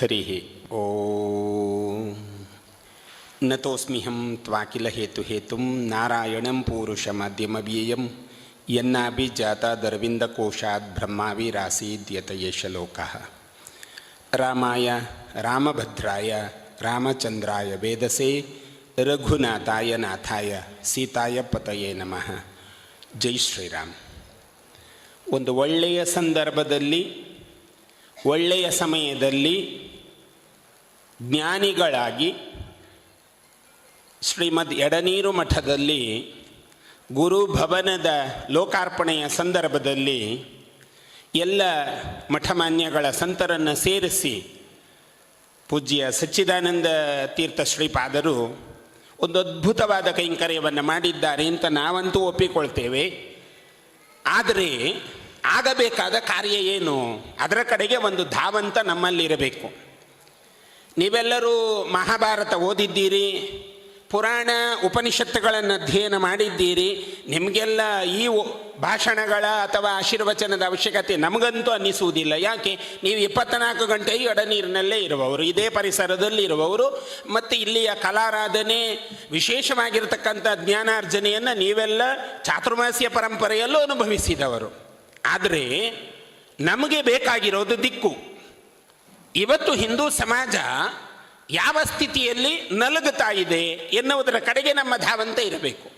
ಹರಿ ಓ. ನತೋಸ್ಮಿಹಂ ತ್ವಾಕಿಲ ಹೇತು ಹೇತುಂ ನಾರಾಯಣಂ ಪೂರುಷಮದ್ಯಮವ್ಯಯಂ ಯನ್ನಾಭಿಜಾತದರವಿಂದ ಕೋಶಾತ್ ಬ್ರಹ್ಮಾವಿರಾಸೀದ್ಯತಯೇಷ ಲೋಕಃ. ರಾಮಾಯ, ರಾಮಭದ್ರಾಯ, ರಾಮಚಂದ್ರಾಯ ವೇದಸೆ, ರಘುನಾಥಾಯ ನಾಥಾಯ, ಸೀತಾಯ ಪತಯೇ ನಮಃ. ಜೈ ಶ್ರೀರಾಮ್. ಒಂದು ಒಳ್ಳೆಯ ಸಂದರ್ಭದಲ್ಲಿ ಒಳ್ಳೆಯ ಸಮಯದಲ್ಲಿ ಜ್ಞಾನಿಗಳಾಗಿ ಶ್ರೀಮದ್ ಎಡನೀರು ಮಠದಲ್ಲಿ ಗುರುಭವನದ ಲೋಕಾರ್ಪಣೆಯ ಸಂದರ್ಭದಲ್ಲಿ ಎಲ್ಲ ಮಠಮಾನ್ಯಗಳ ಸಂತರನ್ನು ಸೇರಿಸಿ ಪೂಜ್ಯ ಸಚ್ಚಿದಾನಂದ ತೀರ್ಥ ಶ್ರೀಪಾದರು ಒಂದು ಅದ್ಭುತವಾದ ಕೈಂಕರ್ಯವನ್ನು ಮಾಡಿದ್ದಾರೆ ಅಂತ ನಾವಂತೂ ಒಪ್ಪಿಕೊಳ್ತೇವೆ. ಆದರೆ ಆಗಬೇಕಾದ ಕಾರ್ಯ ಏನು? ಅದರ ಕಡೆಗೆ ಒಂದು ಧಾವಂತ ನಮ್ಮಲ್ಲಿರಬೇಕು ನೀವೆಲ್ಲರೂ ಮಹಾಭಾರತ ಓದಿದ್ದೀರಿ, ಪುರಾಣ ಉಪನಿಷತ್ತುಗಳನ್ನು ಅಧ್ಯಯನ ಮಾಡಿದ್ದೀರಿ, ನಿಮಗೆಲ್ಲ ಈ ಭಾಷಣಗಳ ಅಥವಾ ಆಶೀರ್ವಚನದ ಅವಶ್ಯಕತೆ ನಮಗಂತೂ ಅನ್ನಿಸುವುದಿಲ್ಲ. ಯಾಕೆ? ನೀವು ಇಪ್ಪತ್ನಾಲ್ಕು ಗಂಟೆಯೂ ಎಡನೀರಿನಲ್ಲೇ ಇರುವವರು, ಇದೇ ಪರಿಸರದಲ್ಲಿ ಇರುವವರು, ಮತ್ತು ಇಲ್ಲಿಯ ಕಲಾರಾಧನೆ, ವಿಶೇಷವಾಗಿರ್ತಕ್ಕಂಥ ಜ್ಞಾನಾರ್ಜನೆಯನ್ನು ನೀವೆಲ್ಲ ಚಾತುರ್ಮಾಸ್ಯ ಪರಂಪರೆಯಲ್ಲೂ ಅನುಭವಿಸಿದವರು. ಆದರೆ ನಮಗೆ ಬೇಕಾಗಿರೋದು ದಿಕ್ಕು. ಇವತ್ತು ಹಿಂದೂ ಸಮಾಜ ಯಾವ ಸ್ಥಿತಿಯಲ್ಲಿ ನಲುಗುತ್ತಾ ಇದೆ ಎನ್ನುವುದರ ಕಡೆಗೆ ನಮ್ಮ ಧಾವಂತ ಇರಬೇಕು.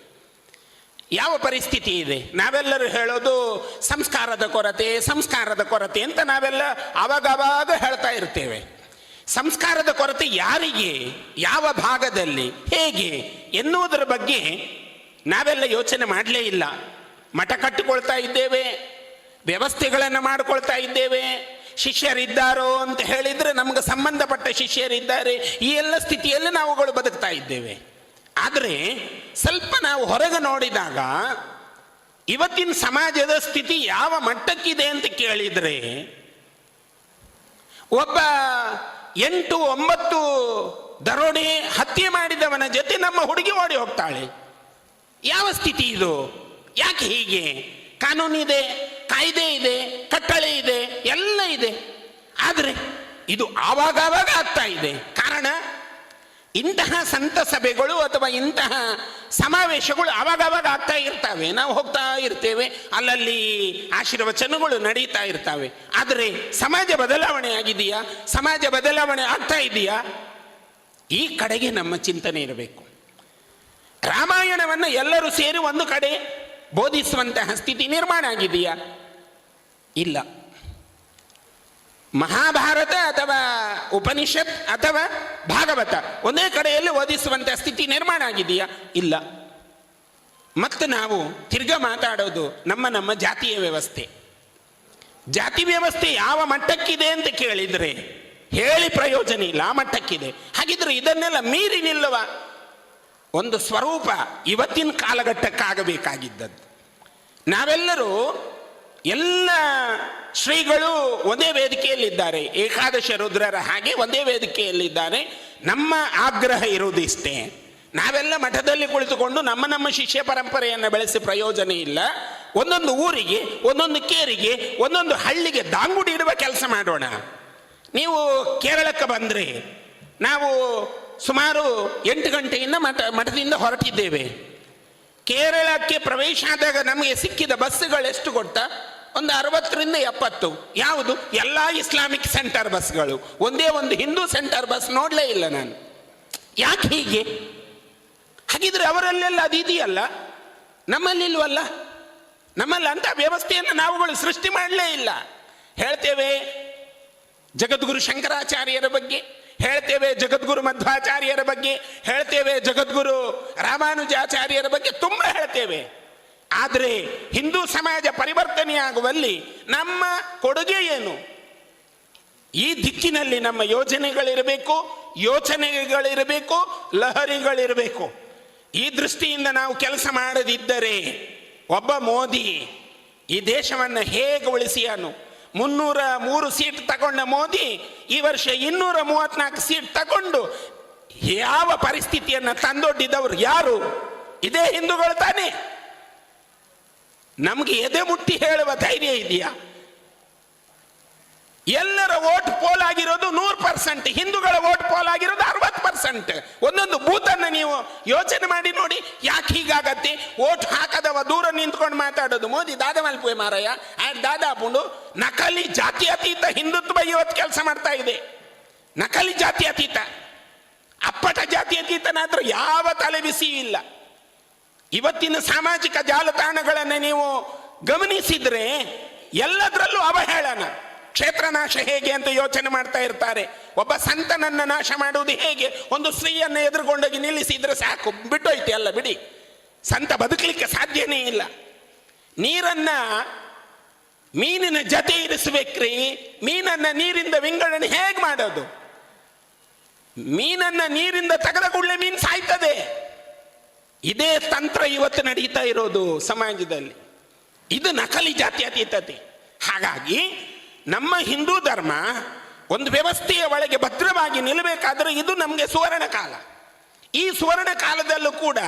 ಯಾವ ಪರಿಸ್ಥಿತಿ ಇದೆ? ನಾವೆಲ್ಲರೂ ಹೇಳೋದು ಸಂಸ್ಕಾರದ ಕೊರತೆ ಸಂಸ್ಕಾರದ ಕೊರತೆ ಅಂತ ನಾವೆಲ್ಲ ಅವಾಗವಾಗ ಹೇಳ್ತಾ ಇರ್ತೇವೆ. ಸಂಸ್ಕಾರದ ಕೊರತೆ ಯಾರಿಗೆ, ಯಾವ ಭಾಗದಲ್ಲಿ, ಹೇಗೆ ಎನ್ನುವುದರ ಬಗ್ಗೆ ನಾವೆಲ್ಲ ಯೋಚನೆ ಮಾಡಲೇ ಇಲ್ಲ. ಮಠ ಕಟ್ಟಿಕೊಳ್ತಾ ಇದ್ದೇವೆ ವ್ಯವಸ್ಥೆಗಳನ್ನು ಮಾಡಿಕೊಳ್ತಾ ಇದ್ದೇವೆ. ಶಿಷ್ಯರಿದ್ದಾರೋ ಅಂತ ಹೇಳಿದರೆ ನಮಗೆ ಸಂಬಂಧಪಟ್ಟ ಶಿಷ್ಯರಿದ್ದಾರೆ. ಈ ಎಲ್ಲ ಸ್ಥಿತಿಯಲ್ಲಿ ನಾವುಗಳು ಬದುಕ್ತಾ ಇದ್ದೇವೆ. ಆದರೆ ಸ್ವಲ್ಪ ನಾವು ಹೊರಗೆ ನೋಡಿದಾಗ ಇವತ್ತಿನ ಸಮಾಜದ ಸ್ಥಿತಿ ಯಾವ ಮಟ್ಟಕ್ಕಿದೆ ಅಂತ ಕೇಳಿದರೆ ಒಬ್ಬ ಎಂಟು ಒಂಬತ್ತು ದರೋಡೆ ಹತ್ಯೆ ಮಾಡಿದವನ ಜೊತೆ ನಮ್ಮ ಹುಡುಗಿ ಓಡಿ ಹೋಗ್ತಾಳೆ. ಯಾವ ಸ್ಥಿತಿ ಇದು? ಯಾಕೆ ಹೀಗೆ? ಕಾನೂನಿದೆ. ಕಾಯ್ದೆ ಇದೆ, ಕಟ್ಟಳೆ ಇದೆ, ಎಲ್ಲ ಇದೆ. ಆದರೆ ಇದು ಆವಾಗವಾಗ ಆಗ್ತಾ ಇದೆ. ಕಾರಣ ಇಂತಹ ಸಂತ ಸಭೆಗಳು ಅಥವಾ ಇಂತಹ ಸಮಾವೇಶಗಳು ಆವಾಗವಾಗ ಆಗ್ತಾ ಇರ್ತವೆ. ನಾವು ಹೋಗ್ತಾ ಇರ್ತೇವೆ. ಅಲ್ಲಲ್ಲಿ ಆಶೀರ್ವಚನಗಳು ನಡೀತಾ ಇರ್ತವೆ. ಆದರೆ ಸಮಾಜ ಬದಲಾವಣೆ ಆಗಿದೆಯಾ? ಸಮಾಜ ಬದಲಾವಣೆ ಆಗ್ತಾ ಇದೆಯಾ? ಈ ಕಡೆಗೆ ನಮ್ಮ ಚಿಂತನೆ ಇರಬೇಕು. ರಾಮಾಯಣವನ್ನು ಎಲ್ಲರೂ ಸೇರಿ ಒಂದು ಕಡೆ ಬೋಧಿಸುವಂತಹ ಸ್ಥಿತಿ ನಿರ್ಮಾಣ ಆಗಿದೆಯಾ? ಇಲ್ಲ. ಮಹಾಭಾರತ ಅಥವಾ ಉಪನಿಷತ್ ಅಥವಾ ಭಾಗವತ ಒಂದೇ ಕಡೆಯಲ್ಲಿ ಓದಿಸುವಂತಹ ಸ್ಥಿತಿ ನಿರ್ಮಾಣ ಆಗಿದೆಯಾ? ಇಲ್ಲ. ಮತ್ತು ನಾವು ತಿರ್ಗ ಮಾತಾಡೋದು ನಮ್ಮ ನಮ್ಮ ಜಾತಿಯ ವ್ಯವಸ್ಥೆ. ಜಾತಿ ವ್ಯವಸ್ಥೆ ಯಾವ ಮಟ್ಟಕ್ಕಿದೆ ಅಂತ ಕೇಳಿದರೆ ಹೇಳಿ ಪ್ರಯೋಜನ ಇಲ್ಲ, ಆ ಮಟ್ಟಕ್ಕಿದೆ. ಹಾಗಿದ್ರೆ ಇದನ್ನೆಲ್ಲ ಮೀರಿ ನಿಲ್ಲುವ ಒಂದು ಸ್ವರೂಪ ಇವತ್ತಿನ ಕಾಲಘಟ್ಟಕ್ಕಾಗಬೇಕಾಗಿದ್ದದ್ದು. ನಾವೆಲ್ಲರೂ ಎಲ್ಲ ಶ್ರೀಗಳು ಒಂದೇ ವೇದಿಕೆಯಲ್ಲಿದ್ದಾರೆ. ಏಕಾದಶ ರುದ್ರರ ಹಾಗೆ ಒಂದೇ ವೇದಿಕೆಯಲ್ಲಿದ್ದಾರೆ. ನಮ್ಮ ಆಗ್ರಹ ಇರುವುದಿಷ್ಟೇ ನಾವೆಲ್ಲ ಮಠದಲ್ಲಿ ಕುಳಿತುಕೊಂಡು ನಮ್ಮ ನಮ್ಮ ಶಿಷ್ಯ ಪರಂಪರೆಯನ್ನು ಬೆಳೆಸಿ ಪ್ರಯೋಜನ ಇಲ್ಲ. ಒಂದೊಂದು ಊರಿಗೆ, ಒಂದೊಂದು ಕೇರಿಗೆ, ಒಂದೊಂದು ಹಳ್ಳಿಗೆ ದಾಂಗುಡಿ ಇಡುವ ಕೆಲಸ ಮಾಡೋಣ. ನೀವು ಕೇರಳಕ್ಕೆ ಬಂದರೆ, ನಾವು ಸುಮಾರು ಎಂಟು ಗಂಟೆಯಿಂದ ಮಠ, ಮಠದಿಂದ ಹೊರಟಿದ್ದೇವೆ. ಕೇರಳಕ್ಕೆ ಪ್ರವೇಶ ಆದಾಗ ನಮಗೆ ಸಿಕ್ಕಿದ ಬಸ್ಸುಗಳು ಎಷ್ಟು ಗೊತ್ತಾ? ಒಂದು ಅರವತ್ತರಿಂದ ಎಪ್ಪತ್ತು. ಯಾವುದು? ಎಲ್ಲ ಇಸ್ಲಾಮಿಕ್ ಸೆಂಟರ್ ಬಸ್ಗಳು ಒಂದೇ ಒಂದು ಹಿಂದೂ ಸೆಂಟರ್ ಬಸ್ ನೋಡಲೇ ಇಲ್ಲ ನಾನು. ಯಾಕೆ ಹೀಗೆ? ಹಾಗಿದ್ರೆ ಅವರಲ್ಲೆಲ್ಲ ಅದು ಇದೆಯಲ್ಲ? ನಮ್ಮಲ್ಲಿ ಇಲ್ವಲ್ಲ ನಮ್ಮಲ್ಲಿ ಅಂತ ವ್ಯವಸ್ಥೆಯನ್ನು ನಾವುಗಳು ಸೃಷ್ಟಿ ಮಾಡಲೇ ಇಲ್ಲ. ಹೇಳ್ತೇವೆ, ಜಗದ್ಗುರು ಶಂಕರಾಚಾರ್ಯರ ಬಗ್ಗೆ. ಹೇಳ್ತೇವೆ ಜಗದ್ಗುರು ಮಧ್ವಾಚಾರ್ಯರ ಬಗ್ಗೆ, ಹೇಳ್ತೇವೆ ಜಗದ್ಗುರು ರಾಮಾನುಜಾಚಾರ್ಯರ ಬಗ್ಗೆ ತುಂಬ ಹೇಳ್ತೇವೆ. ಆದರೆ ಹಿಂದೂ ಸಮಾಜ ಪರಿವರ್ತನೆಯಾಗುವಲ್ಲಿ ನಮ್ಮ ಕೊಡುಗೆ ಏನು? ಈ ದಿಕ್ಕಿನಲ್ಲಿ ನಮ್ಮ ಯೋಜನೆಗಳಿರಬೇಕು, ಯೋಚನೆಗಳಿರಬೇಕು, ಲಹರಿಗಳಿರಬೇಕು. ಈ ದೃಷ್ಟಿಯಿಂದ ನಾವು ಕೆಲಸ ಮಾಡದಿದ್ದರೆ ಒಬ್ಬ ಮೋದಿ ಈ ದೇಶವನ್ನು ಹೇಗೆ ಉಳಿಸಿಯಾನು? ಮುನ್ನೂರ ಮೂರು ಸೀಟ್ ತಗೊಂಡ ಮೋದಿ ಈ ವರ್ಷ ಇನ್ನೂರ ಮೂವತ್ನಾಲ್ಕು ಸೀಟ್ ತಗೊಂಡು ಯಾವ ಪರಿಸ್ಥಿತಿಯನ್ನು ತಂದೊಡ್ಡಿದವರು ಯಾರು? ಇದೇ ಹಿಂದೂಗಳು ತಾನೇ. ನಮಗೆ ಎದೆ ಮುಟ್ಟಿ ಹೇಳುವ ಧೈರ್ಯ ಇದೆಯಾ? ಎಲ್ಲರ ವೋಟ್ ಪೋಲ್ ಆಗಿರೋದು ನೂರು ಪರ್ಸೆಂಟ್, ಹಿಂದೂಗಳ ವೋಟ್ ಪೋಲ್ ಆಗಿರೋದು ಅರವತ್ತು ಪರ್ಸೆಂಟ್. ಒಂದೊಂದು ಬೂತನ್ನು ನೀವು ಯೋಚನೆ ಮಾಡಿ ನೋಡಿ ಯಾಕೆ ಹೀಗಾಗತ್ತೆ? ವೋಟ್ ಹಾಕದವ ದೂರ ನಿಂತ್ಕೊಂಡು ಮಾತಾಡೋದು. ಮೋದಿ, ದಾದ ಮಲ್ಪುವೆ ಮಾರಯ್ಯ ಆ ದಾದ ಪುಂಡು, ನಕಲಿ ಜಾತಿ ಅತೀತ ಹಿಂದುತ್ವ ಇವತ್ತು ಕೆಲಸ ಮಾಡ್ತಾ ಇದೆ. ನಕಲಿ ಜಾತಿ ಅತೀತ ಅಪ್ಪಟ ಜಾತಿ ಅತೀತನಾದ್ರೂ ಯಾವ ತಲೆ ಬಿಸಿ ಇಲ್ಲ. ಇವತ್ತಿನ ಸಾಮಾಜಿಕ ಜಾಲತಾಣಗಳನ್ನು ನೀವು ಗಮನಿಸಿದ್ರೆ ಎಲ್ಲದರಲ್ಲೂ ಅವಹೇಳನ. ಕ್ಷೇತ್ರ ನಾಶ ಹೇಗೆ ಅಂತ ಯೋಚನೆ ಮಾಡ್ತಾ ಇರ್ತಾರೆ. ಒಬ್ಬ ಸಂತನನ್ನ ನಾಶ ಮಾಡುವುದು ಹೇಗೆ? ಒಂದು ಸ್ತ್ರೀಯನ್ನು ಎದುರುಗೊಂಡೋಗಿ ನಿಲ್ಲಿಸಿದ್ರೆ ಸಾಕು. ಬಿಟ್ಟೋಯ್ತು ಅಲ್ಲ, ಬಿಡಿ. ಸಂತ ಬದುಕಲಿಕ್ಕೆ ಸಾಧ್ಯನೇ ಇಲ್ಲ. ನೀರನ್ನ ಮೀನಿನ ಜತೆ ಇರಿಸ್ಬೇಕ್ರಿ. ಮೀನನ್ನ ನೀರಿಂದ ವಿಂಗಡಣೆ ಹೇಗೆ ಮಾಡೋದು? ಮೀನನ್ನ ನೀರಿಂದ ತೆಗೆದ ಕೂಡಲೇ ಮೀನು ಸಾಯ್ತದೆ. ಇದೇ ತಂತ್ರ ಇವತ್ತು ನಡೀತಾ ಇರೋದು ಸಮಾಜದಲ್ಲಿ. ಇದು ನಕಲಿ ಜಾತ್ಯತೀತತೆ. ಹಾಗಾಗಿ ನಮ್ಮ ಹಿಂದೂ ಧರ್ಮ ಒಂದು ವ್ಯವಸ್ಥೆಯ ಒಳಗೆ ಭದ್ರವಾಗಿ ನಿಲ್ಲಬೇಕಾದರೆ ಇದು ನಮಗೆ ಸುವರ್ಣ ಕಾಲ. ಈ ಸುವರ್ಣ ಕಾಲದಲ್ಲೂ ಕೂಡ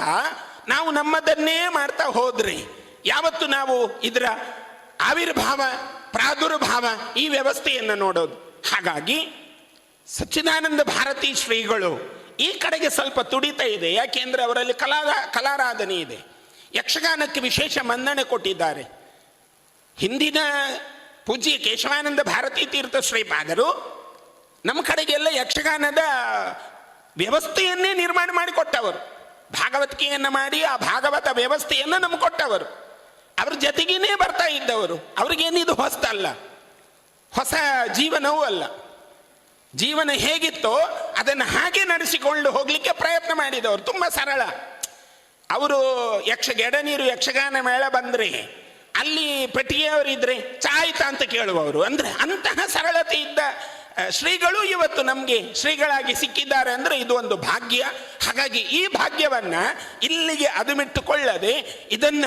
ನಾವು ನಮ್ಮದನ್ನೇ ಮಾಡ್ತಾ ಹೋದ್ರೆ ಯಾವತ್ತು ನಾವು ಇದರ ಆವಿರ್ಭಾವ, ಪ್ರಾದುರ್ಭಾವ ಈ ವ್ಯವಸ್ಥೆಯನ್ನು ನೋಡೋದು. ಹಾಗಾಗಿ ಸಚ್ಚಿದಾನಂದ ಭಾರತಿ ಶ್ರೀಗಳು ಈ ಕಡೆಗೆ ಸ್ವಲ್ಪ ತುಡಿತಾ ಇದೆ. ಯಾಕೆಂದ್ರೆ ಅವರಲ್ಲಿ ಕಲಾ ಕಲಾರಾಧನೆ ಇದೆ. ಯಕ್ಷಗಾನಕ್ಕೆ ವಿಶೇಷ ಮನ್ನಣೆ ಕೊಟ್ಟಿದ್ದಾರೆ. ಹಿಂದಿನ ಪೂಜ್ಯ ಕೇಶವಾನಂದ ಭಾರತೀ ತೀರ್ಥ ಶ್ರೀಪಾದರು ನಮ್ಮ ಕಡೆಗೆಲ್ಲ ಯಕ್ಷಗಾನದ ವ್ಯವಸ್ಥೆಯನ್ನೇ ನಿರ್ಮಾಣ ಮಾಡಿಕೊಟ್ಟವರು. ಭಾಗವತಿಕೆಯನ್ನು ಮಾಡಿ ಆ ಭಾಗವತ ವ್ಯವಸ್ಥೆಯನ್ನು ನಮ್ಗೆ ಕೊಟ್ಟವರು. ಅವ್ರ ಜೊತೆಗೇನೆ ಬರ್ತಾ ಇದ್ದವರು. ಅವ್ರಿಗೇನಿದು ಹೊಸದಲ್ಲ ಹೊಸ ಜೀವನವೂ ಅಲ್ಲ. ಜೀವನ ಹೇಗಿತ್ತೋ ಅದನ್ನು ಹಾಗೆ ನಡೆಸಿಕೊಂಡು ಹೋಗಲಿಕ್ಕೆ ಪ್ರಯತ್ನ ಮಾಡಿದವರು. ತುಂಬ ಸರಳ. ಅವರು ಯಕ್ಷ ಗೆಡನೀರು ಯಕ್ಷಗಾನ ಮೇಳ ಬಂದ್ರೆ ಅಲ್ಲಿ ಪೆಟ್ಟಿಗೆಯವರಿದ್ರೆ ಚಾಯ್ತಾ ಅಂತ ಕೇಳುವವರು. ಅಂದ್ರೆ ಅಂತಹ ಸರಳತೆ ಇದ್ದ ಶ್ರೀಗಳು ಇವತ್ತು ನಮಗೆ ಶ್ರೀಗಳಾಗಿ ಸಿಕ್ಕಿದ್ದಾರೆ ಅಂದ್ರೆ ಇದು ಒಂದು ಭಾಗ್ಯ. ಹಾಗಾಗಿ ಈ ಭಾಗ್ಯವನ್ನ ಇಲ್ಲಿಗೆ ಅದುಮಿಟ್ಟುಕೊಳ್ಳದೆ ಇದನ್ನ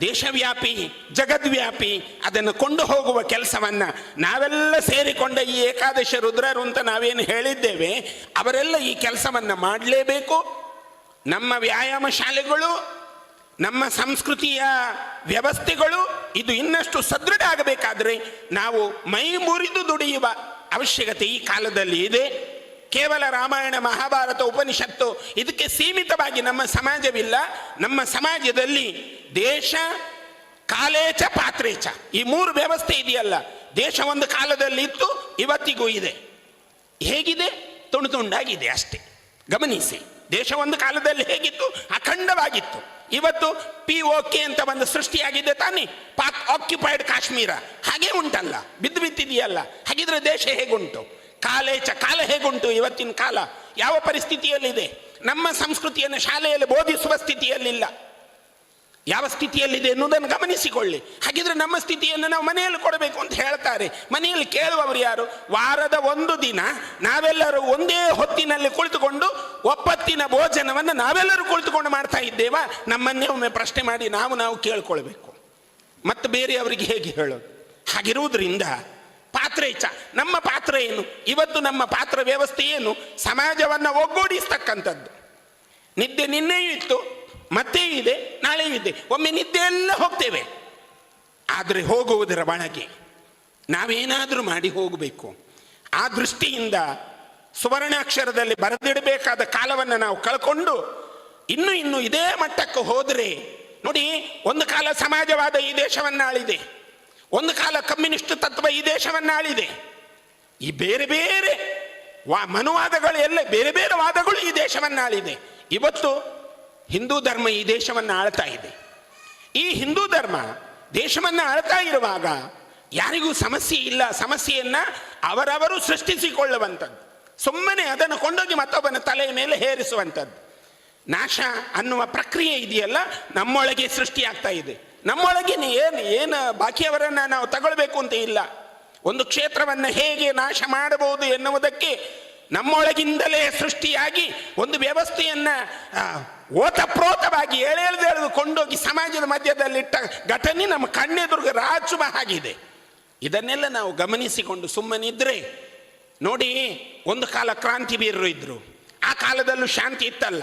ದೇಶವ್ಯಾಪಿ, ಜಗದ್ವ್ಯಾಪಿ, ಅದನ್ನು ಕೊಂಡು ಹೋಗುವ ಕೆಲಸವನ್ನ ನಾವೆಲ್ಲ ಸೇರಿಕೊಂಡ ಈ ಏಕಾದಶ ರುದ್ರರು ಅಂತ ನಾವೇನು ಹೇಳಿದ್ದೇವೆ, ಅವರೆಲ್ಲ ಈ ಕೆಲಸವನ್ನ ಮಾಡಲೇಬೇಕು. ನಮ್ಮ ವ್ಯಾಯಾಮ ಶಾಲೆಗಳು ನಮ್ಮ ಸಂಸ್ಕೃತಿಯ ವ್ಯವಸ್ಥೆಗಳು ಇದು ಇನ್ನಷ್ಟು ಸದೃಢ ಆಗಬೇಕಾದರೆ ನಾವು ಮೈ ಮುರಿದು ದುಡಿಯುವ ಅವಶ್ಯಕತೆ ಈ ಕಾಲದಲ್ಲಿ ಇದೆ. ಕೇವಲ ರಾಮಾಯಣ ಮಹಾಭಾರತ ಉಪನಿಷತ್ತು ಇದಕ್ಕೆ ಸೀಮಿತವಾಗಿ ನಮ್ಮ ಸಮಾಜವಿಲ್ಲ. ನಮ್ಮ ಸಮಾಜದಲ್ಲಿ ದೇಶ, ಕಾಲೇಚ, ಪಾತ್ರೇಚ ಈ ಮೂರು ವ್ಯವಸ್ಥೆ ಇದೆಯಲ್ಲ. ದೇಶ ಒಂದು ಕಾಲದಲ್ಲಿ ಇತ್ತು, ಇವತ್ತಿಗೂ ಇದೆ. ಹೇಗಿದೆ? ತುಂಡು ತುಂಡಾಗಿದೆ ಅಷ್ಟೇ. ಗಮನಿಸಿ. ದೇಶ ಒಂದು ಕಾಲದಲ್ಲಿ ಹೇಗಿತ್ತು? ಅಖಂಡವಾಗಿತ್ತು. ಇವತ್ತು ಪಿ ಓಕೆ ಅಂತ ಒಂದು ಸೃಷ್ಟಿಯಾಗಿದೆ ತಾನೇ. Pak occupied Kashmir. ಹಾಗೆ ಉಂಟಲ್ಲ. ಬಿದ್ದು ಬಿತ್ತಿದೆಯಲ್ಲ ಹಾಗಿದ್ರೆ ದೇಶ ಹೇಗುಂಟು? ಕಾಲೇಚ ಕಾಲ ಹೇಗುಂಟು ಇವತ್ತಿನ ಕಾಲ? ಯಾವ ಪರಿಸ್ಥಿತಿಯಲ್ಲಿದೆ? ನಮ್ಮ ಸಂಸ್ಕೃತಿಯನ್ನು ಶಾಲೆಯಲ್ಲಿ ಬೋಧಿಸುವ ಸ್ಥಿತಿಯಲ್ಲಿಲ್ಲ. ಯಾವ ಸ್ಥಿತಿಯಲ್ಲಿದೆ ಎನ್ನುವುದನ್ನು ಗಮನಿಸಿಕೊಳ್ಳಿ. ಹಾಗಿದ್ರೆ ನಮ್ಮ ಸ್ಥಿತಿಯನ್ನು ನಾವು ಮನೆಯಲ್ಲಿ ಕೊಡಬೇಕು ಅಂತ ಹೇಳ್ತಾರೆ. ಮನೆಯಲ್ಲಿ ಕೇಳುವವರು ಯಾರು? ವಾರದ ಒಂದು ದಿನ ನಾವೆಲ್ಲರೂ ಒಂದೇ ಹೊತ್ತಿನಲ್ಲಿ ಕುಳಿತುಕೊಂಡು ಒಪ್ಪತ್ತಿನ ಭೋಜನವನ್ನು ನಾವೆಲ್ಲರೂ ಕುಳಿತುಕೊಂಡು ಮಾಡ್ತಾ ಇದ್ದೇವಾ? ನಮ್ಮನ್ನೇ ಒಮ್ಮೆ ಪ್ರಶ್ನೆ ಮಾಡಿ ನಾವು ನಾವು ಕೇಳ್ಕೊಳ್ಬೇಕು. ಮತ್ತು ಬೇರೆಯವರಿಗೆ ಹೇಗೆ ಹೇಳೋದು? ಹಾಗಿರುವುದರಿಂದ ಪಾತ್ರ ನಮ್ಮ ಪಾತ್ರ ಏನು? ಇವತ್ತು ನಮ್ಮ ಪಾತ್ರ ವ್ಯವಸ್ಥೆ ಏನು? ಸಮಾಜವನ್ನು ಒಗ್ಗೂಡಿಸ್ತಕ್ಕಂಥದ್ದು. ನಿದ್ದೆ ನಿನ್ನೆಯೂ ಇತ್ತು. ಮತ್ತೆ ಇದೆ, ನಾಳೆ ಇದೆ. ಒಮ್ಮೆ ನಿದ್ದೆ ಎಲ್ಲ ಹೋಗ್ತೇವೆ. ಆದರೆ ಹೋಗುವುದರ ಒಳಗೆ ನಾವೇನಾದರೂ ಮಾಡಿ ಹೋಗಬೇಕು. ಆ ದೃಷ್ಟಿಯಿಂದ ಸುವರ್ಣಾಕ್ಷರದಲ್ಲಿ ಬರೆದಿಡಬೇಕಾದ ಕಾಲವನ್ನು ನಾವು ಕಳ್ಕೊಂಡು ಇನ್ನು ಇನ್ನು ಇದೇ ಮಟ್ಟಕ್ಕೆ ಹೋದರೆ ನೋಡಿ, ಒಂದು ಕಾಲ ಸಮಾಜವಾದ ಈ ದೇಶವನ್ನು ಆಳಿದೆ ಒಂದು ಕಾಲ ಕಮ್ಯುನಿಸ್ಟ್ ತತ್ವ ಈ ದೇಶವನ್ನು ಆಳಿದೆ ಈ ಬೇರೆ ಬೇರೆ ವಾ ಮನುವಾದಗಳು ಎಲ್ಲ ಬೇರೆ ಬೇರೆ ವಾದಗಳು ಈ ದೇಶವನ್ನು ಆಳಿದೆ ಇವತ್ತು ಹಿಂದೂ ಧರ್ಮ ಈ ದೇಶವನ್ನು ಆಳ್ತಾ ಇದೆ. ಈ ಹಿಂದೂ ಧರ್ಮ ದೇಶವನ್ನು ಆಳ್ತಾ ಇರುವಾಗ ಯಾರಿಗೂ ಸಮಸ್ಯೆ ಇಲ್ಲ. ಸಮಸ್ಯೆಯನ್ನ ಅವರವರು ಸೃಷ್ಟಿಸಿಕೊಳ್ಳುವಂಥದ್ದು. ಸುಮ್ಮನೆ ಅದನ್ನು ಕೊಂಡೋಗಿ ಮತ್ತೊಬ್ಬನ ತಲೆಯ ಮೇಲೆ ಹೇರಿಸುವಂಥದ್ದು. ನಾಶ ಅನ್ನುವ ಪ್ರಕ್ರಿಯೆ ಇದೆಯಲ್ಲ? ನಮ್ಮೊಳಗೆ ಸೃಷ್ಟಿಯಾಗ್ತಾ ಇದೆ. ನಮ್ಮೊಳಗೆ ಏನು ಏನು ಬಾಕಿಯವರನ್ನು ನಾವು ತಗೊಳ್ಬೇಕು ಅಂತ ಇಲ್ಲ. ಒಂದು ಕ್ಷೇತ್ರವನ್ನು ಹೇಗೆ ನಾಶ ಮಾಡಬಹುದು ಎನ್ನುವುದಕ್ಕೆ ನಮ್ಮೊಳಗಿಂದಲೇ ಸೃಷ್ಟಿಯಾಗಿ ಒಂದು ವ್ಯವಸ್ಥೆಯನ್ನ ಓತಪ್ರೋತವಾಗಿ ಎಳೆದು ಕೊಂಡೋಗಿ ಸಮಾಜದ ಮಧ್ಯದಲ್ಲಿಟ್ಟ ಘಟನೆ ನಮ್ಮ ಕಣ್ಣೆದುರ್ಗ ರಾಚುವ ಆಗಿದೆ. ಇದನ್ನೆಲ್ಲ ನಾವು ಗಮನಿಸಿಕೊಂಡು ಸುಮ್ಮನಿದ್ರೆ ನೋಡಿ ಒಂದು ಕಾಲ ಕ್ರಾಂತಿ ಇದ್ದರು ಆ ಕಾಲದಲ್ಲೂ ಶಾಂತಿ ಇತ್ತಲ್ಲ.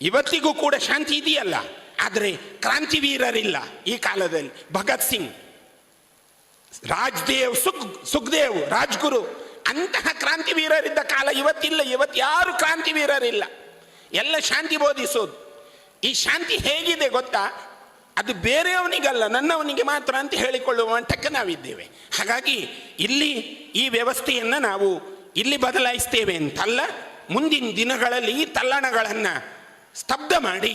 ಇವತ್ತಿಗೂ ಕೂಡ ಶಾಂತಿ ಇದೆಯಲ್ಲ. ಆದರೆ ಕ್ರಾಂತಿ ವೀರರಿಲ್ಲ ಈ ಕಾಲದಲ್ಲಿ. ಭಗತ್ ಸಿಂಗ್, ರಾಜ್ದೇವ್ ಸುಖ್ ಸುಖದೇವ್ ರಾಜ್ಗುರು, ಅಂತಹ ಕ್ರಾಂತಿವೀರರಿದ್ದ ಕಾಲ ಇವತ್ತಿಲ್ಲ. ಇವತ್ತು ಯಾರು ಕ್ರಾಂತಿವೀರರಿಲ್ಲ. ಎಲ್ಲ ಶಾಂತಿ ಬೋಧಿಸೋದು. ಈ ಶಾಂತಿ ಹೇಗಿದೆ ಗೊತ್ತಾ? ಅದು ಬೇರೆಯವನಿಗಲ್ಲ, ನನ್ನವನಿಗೆ ಮಾತ್ರ ಅಂತ ಹೇಳಿಕೊಳ್ಳುವ ಮಟ್ಟಕ್ಕೆ ನಾವಿದ್ದೇವೆ. ಹಾಗಾಗಿ ಇಲ್ಲಿ ಈ ವ್ಯವಸ್ಥೆಯನ್ನು ನಾವು ಇಲ್ಲಿ ಬದಲಾಯಿಸ್ತೇವೆ ಅಂತಲ್ಲ, ಮುಂದಿನ ದಿನಗಳಲ್ಲಿ ಈ ತಲ್ಲಣಗಳನ್ನು ಸ್ತಬ್ಧ ಮಾಡಿ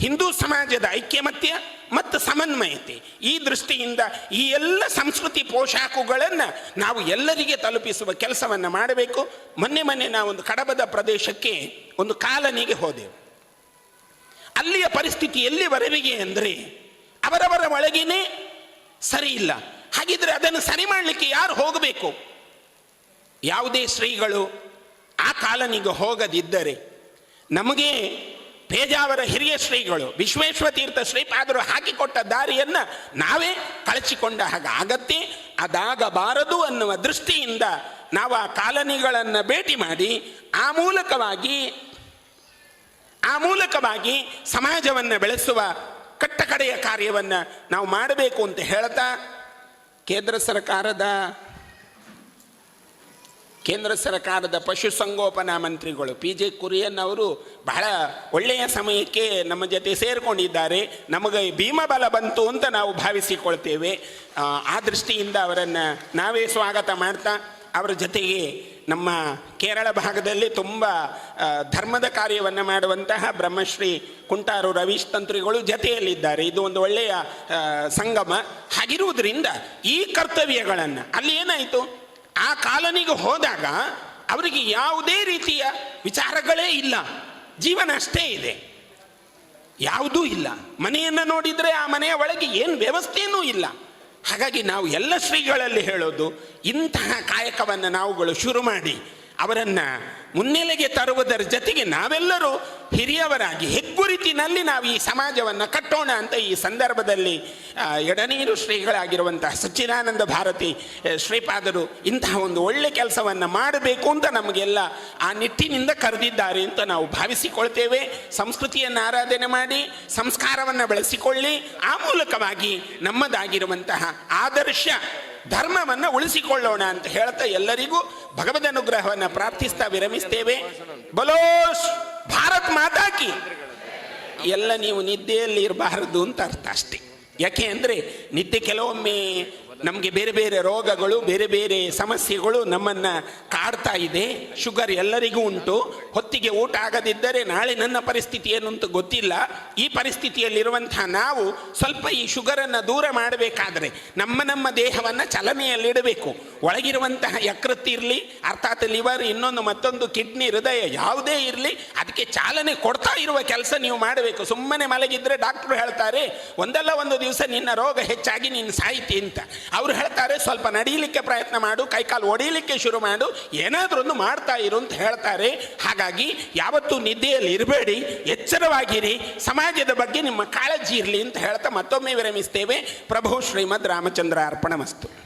ಹಿಂದೂ ಸಮಾಜದ ಐಕ್ಯಮತ್ಯ ಮತ್ತು ಸಮನ್ವಯತೆ. ಈ ದೃಷ್ಟಿಯಿಂದ ಈ ಎಲ್ಲ ಸಂಸ್ಕೃತಿ ಪೋಷಾಕುಗಳನ್ನು ನಾವು ಎಲ್ಲರಿಗೆ ತಲುಪಿಸುವ ಕೆಲಸವನ್ನು ಮಾಡಬೇಕು. ಮೊನ್ನೆ ಮೊನ್ನೆ ನಾವೊಂದು ಕಡಬದ ಪ್ರದೇಶಕ್ಕೆ ಒಂದು ಕಾಲನಿಗೆ ಹೋದೆವು. ಅಲ್ಲಿಯ ಪರಿಸ್ಥಿತಿ ಎಲ್ಲಿವರೆಗೆ ಅಂದರೆ ಅವರವರ ಒಳಗೇನೆ ಸರಿ ಇಲ್ಲ. ಹಾಗಿದ್ರೆ ಅದನ್ನು ಸರಿ ಮಾಡಲಿಕ್ಕೆ ಯಾರು ಹೋಗಬೇಕು? ಯಾವುದೇ ಶ್ರೀಗಳು ಆ ಕಾಲನಿಗೆ ಹೋಗದಿದ್ದರೆ ನಮಗೆ ಪೇಜಾವರ ಹಿರಿಯ ಶ್ರೀಗಳು ವಿಶ್ವೇಶ್ವರ ತೀರ್ಥ ಶ್ರೀಪಾದರು ಹಾಕಿಕೊಟ್ಟ ದಾರಿಯನ್ನು ನಾವೇ ಕಳಚಿಕೊಂಡ ಹಾಗೆ ಆಗತ್ತೆ. ಅದಾಗಬಾರದು ಅನ್ನುವ ದೃಷ್ಟಿಯಿಂದ ನಾವು ಆ ಕಾಲನಿಗಳನ್ನು ಭೇಟಿ ಮಾಡಿ ಆ ಮೂಲಕವಾಗಿ ಆ ಮೂಲಕವಾಗಿ ಸಮಾಜವನ್ನು ಬೆಳೆಸುವ ಕಟ್ಟಕಡೆಯ ಕಾರ್ಯವನ್ನು ನಾವು ಮಾಡಬೇಕು ಅಂತ ಹೇಳ್ತಾ ಕೇಂದ್ರ ಸರ್ಕಾರದ ಕೇಂದ್ರ ಸರ್ಕಾರದ ಪಶುಸಂಗೋಪನಾ ಮಂತ್ರಿಗಳು ಪಿ ಜೆ ಕುರಿಯನ್ ಅವರು ಬಹಳ ಒಳ್ಳೆಯ ಸಮಯಕ್ಕೆ ನಮ್ಮ ಜೊತೆ ಸೇರಿಕೊಂಡಿದ್ದಾರೆ. ನಮಗೆ ಭೀಮಬಲ ಬಂತು ಅಂತ ನಾವು ಭಾವಿಸಿಕೊಳ್ತೇವೆ. ಆ, ದೃಷ್ಟಿಯಿಂದ ಅವರನ್ನು ನಾವೇ ಸ್ವಾಗತ ಮಾಡ್ತಾ ಅವರ ಜೊತೆಗೆ ನಮ್ಮ ಕೇರಳ ಭಾಗದಲ್ಲಿ ತುಂಬ ಧರ್ಮದ ಕಾರ್ಯವನ್ನು ಮಾಡುವಂತಹ ಬ್ರಹ್ಮಶ್ರೀ ಕುಂಟಾರು ರವೀಶ್ ತಂತ್ರಿಗಳು ಜತೆಯಲ್ಲಿದ್ದಾರೆ. ಇದು ಒಂದು ಒಳ್ಳೆಯ ಸಂಗಮ. ಹಾಗಿರುವುದರಿಂದ ಈ ಕರ್ತವ್ಯಗಳನ್ನು ಅಲ್ಲಿ ಏನಾಯಿತು? ಆ ಕಾಲನಿಗೆ ಹೋದಾಗ ಅವರಿಗೆ ಯಾವುದೇ ರೀತಿಯ ವಿಚಾರಗಳೇ ಇಲ್ಲ. ಜೀವನ ಅಷ್ಟೇ ಇದೆ. ಯಾವುದೂ ಇಲ್ಲ. ಮನೆಯನ್ನು ನೋಡಿದರೆ ಆ ಮನೆಯ ಒಳಗೆ ಏನು ವ್ಯವಸ್ಥೆಯೂ ಇಲ್ಲ. ಹಾಗಾಗಿ ನಾವು ಎಲ್ಲ ಶ್ರೀಗಳಲ್ಲಿ ಹೇಳೋದು ಇಂತಹ ಕಾಯಕವನ್ನು ನಾವುಗಳು ಶುರು ಮಾಡಿ ಅವರನ್ನು ಮುನ್ನೆಲೆಗೆ ತರುವುದರ ಜೊತೆಗೆ ನಾವೆಲ್ಲರೂ ಹಿರಿಯವರಾಗಿ ಹೆಗ್ಗುರಿತಿನಲ್ಲಿ ನಾವು ಈ ಸಮಾಜವನ್ನು ಕಟ್ಟೋಣ ಅಂತ ಈ ಸಂದರ್ಭದಲ್ಲಿ ಎಡನೀರು ಶ್ರೀಗಳಾಗಿರುವಂತಹ ಸಚ್ಚಿದಾನಂದ ಭಾರತಿ ಶ್ರೀಪಾದರು ಇಂತಹ ಒಂದು ಒಳ್ಳೆ ಕೆಲಸವನ್ನು ಮಾಡಬೇಕು ಅಂತ ನಮಗೆಲ್ಲ ಆ ನಿಟ್ಟಿನಿಂದ ಕರೆದಿದ್ದಾರೆ ಅಂತ ನಾವು ಭಾವಿಸಿಕೊಳ್ತೇವೆ. ಸಂಸ್ಕೃತಿಯನ್ನು ಆರಾಧನೆ ಮಾಡಿ, ಸಂಸ್ಕಾರವನ್ನು ಬೆಳೆಸಿಕೊಳ್ಳಿ. ಆ ಮೂಲಕವಾಗಿ ನಮ್ಮದಾಗಿರುವಂತಹ ಆದರ್ಶ ಧರ್ಮವನ್ನು ಉಳಿಸಿಕೊಳ್ಳೋಣ ಅಂತ ಹೇಳ್ತಾ ಎಲ್ಲರಿಗೂ ಭಗವದ್ ಅನುಗ್ರಹವನ್ನು ಪ್ರಾರ್ಥಿಸ್ತಾ ವಿರಮಿಸ್ತೇವೆ. ಬಲೋಶ್ ಭಾರತ್ ಮಾತಾಕಿ ಎಲ್ಲ ನೀವು ನಿದ್ದೆಯಲ್ಲಿ ಇರಬಾರದು ಅಂತ ಅರ್ಥ ಅಷ್ಟೇ. ಯಾಕೆ ಅಂದರೆ ನಿದ್ದೆ ಕೆಲವೊಮ್ಮೆ ನಮಗೆ ಬೇರೆ ಬೇರೆ ರೋಗಗಳು, ಬೇರೆ ಬೇರೆ ಸಮಸ್ಯೆಗಳು ನಮ್ಮನ್ನು ಕಾಡ್ತಾ ಇದೆ. ಶುಗರ್ ಎಲ್ಲರಿಗೂ ಉಂಟು. ಹೊತ್ತಿಗೆ ಊಟ ಆಗದಿದ್ದರೆ ನಾಳೆ ನನ್ನ ಪರಿಸ್ಥಿತಿ ಏನು ಅಂತ ಗೊತ್ತಿಲ್ಲ. ಈ ಪರಿಸ್ಥಿತಿಯಲ್ಲಿರುವಂತಹ ನಾವು ಸ್ವಲ್ಪ ಈ ಶುಗರನ್ನು ದೂರ ಮಾಡಬೇಕಾದ್ರೆ ನಮ್ಮ ನಮ್ಮ ದೇಹವನ್ನು ಚಲನೆಯಲ್ಲಿಡಬೇಕು. ಒಳಗಿರುವಂತಹ ಯಕೃತಿ ಇರಲಿ, ಅರ್ಥಾತ್ ಲಿವರ್ ಇನ್ನೊಂದು ಮತ್ತೊಂದು ಕಿಡ್ನಿ ಹೃದಯ ಯಾವುದೇ ಇರಲಿ, ಅದಕ್ಕೆ ಚಾಲನೆ ಕೊಡ್ತಾ ಇರುವ ಕೆಲಸ ನೀವು ಮಾಡಬೇಕು. ಸುಮ್ಮನೆ ಮಲಗಿದ್ರೆ ಡಾಕ್ಟ್ರು ಹೇಳ್ತಾರೆ, ಒಂದಲ್ಲ ಒಂದು ದಿವಸ ನಿನ್ನ ರೋಗ ಹೆಚ್ಚಾಗಿ ನೀನು ಸಾಹಿತಿ ಅಂತ. ಅವ್ರು ಹೇಳ್ತಾರೆ, ಸ್ವಲ್ಪ ನಡೀಲಿಕ್ಕೆ ಪ್ರಯತ್ನ ಮಾಡು, ಕೈಕಾಲು ಒಡೀಲಿಕ್ಕೆ ಶುರು ಮಾಡು ಏನಾದರೂ ಒಂದು ಮಾಡ್ತಾ ಇರು ಅಂತ ಹೇಳ್ತಾರೆ. ಹಾಗಾಗಿ ಯಾವತ್ತೂ ನಿದ್ದೆಯಲ್ಲಿ ಇರಬೇಡಿ, ಎಚ್ಚರವಾಗಿರಿ, ಸಮಾಜದ ಬಗ್ಗೆ ನಿಮ್ಮ ಕಾಳಜಿ ಇರಲಿ ಅಂತ ಹೇಳ್ತಾ ಮತ್ತೊಮ್ಮೆ ವಿರಮಿಸ್ತೇವೆ. ಪ್ರಭು ಶ್ರೀಮದ್ ರಾಮಚಂದ್ರ ಅರ್ಪಣ ಮಸ್ತು